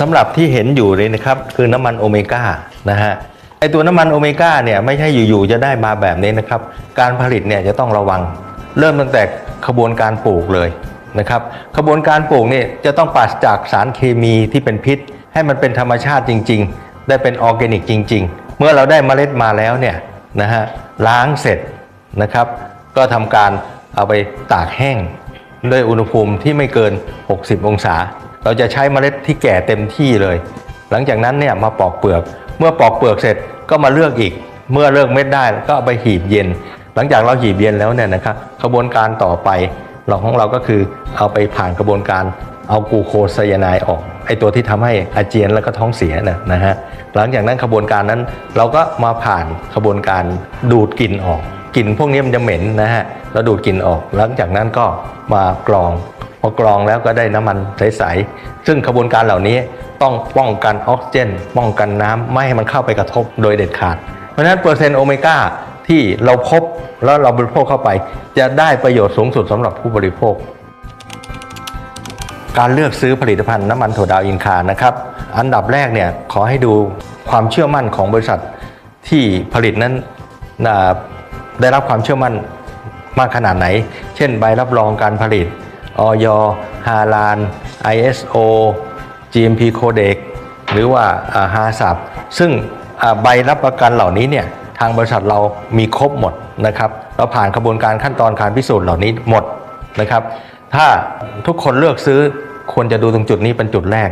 สำหรับที่เห็นอยู่เลยนะครับ คือน้ำมันโอเมก้านะฮะไอตัวน้ำมันโอเมก้าเนี่ยไม่ใช่อยู่ๆจะได้มาแบบนี้นะครับ การผลิตเนี่ยจะต้องระวัง เริ่มตั้งแต่ขบวนการปลูกเลยนะครับขบวนการปลูกเนี่ยจะต้องปราศจากสารเคมีที่เป็นพิษ ให้มันเป็นธรรมชาติจริง ๆ ได้เป็นออร์แกนิกจริง ๆ เมื่อเราได้เมล็ดมาแล้วเนี่ยนะฮะล้างเสร็จนะครับ ก็ทำการเอาไปตากแห้งด้วยอุณหภูมิที่ไม่เกิน 60 องศา เราจะใช้เมล็ดที่แก่เต็มที่เลย หลังจากนั้นเนี่ยมาปอกเปลือก เมื่อปอกเปลือกเสร็จก็มาเลือกอีก เมื่อเลือกเม็ดได้ก็เอาไปหีบเย็น หลังจากเราหีบเย็นแล้วเนี่ยนะครับกระบวนการต่อไปเราของเราก็คือเอาไปผ่านกระบวนการเอากูโคไซยาไนด์ออกไอตัวที่ทำให้อาเจียนแล้วก็ท้องเสียนะนะฮะหลังจากนั้นกระบวนการนั้นเราก็มาผ่านกระบวนการดูดกลิ่นออกกลิ่นพวกนี้มันจะเหม็นนะฮะเราดูดกลิ่นออก หลังจากนั้นก็มากรอง พอกรองแล้วก็ได้น้ำมันใสๆซึ่งกระบวนการเหล่านี้ต้องป้องกันออกซิเจน ป้องกันน้ำไม่ให้มันเข้าไปกระทบโดยเด็ดขาด เพราะฉะนั้นเปอร์เซ็นต์โอเมก้าที่เราพบแล้วเราบริโภคเข้าไป จะได้ประโยชน์สูงสุดสำหรับผู้บริโภค การเลือกซื้อผลิตภัณฑ์น้ำมันถั่วดาวอินคานะครับ อันดับแรกเนี่ยขอให้ดูความเชื่อมั่นของบริษัทที่ผลิตนั้นนได้รับความเชื่อมั่นมากขนาดไหน เช่นใบรับรองการผลิต ออยฮาลาน ISO GMP Codex หรือว่าฮาซับซึ่งใบรับประกันเหล่านี้เนี่ยทางบริษัทเรามีครบหมดนะครับเราผ่านกระบวนการขั้นตอนการพิสูจน์เหล่านี้หมดนะครับ ถ้าทุกคนเลือกซื้อควรจะดูตรงจุดนี้เป็นจุดแรก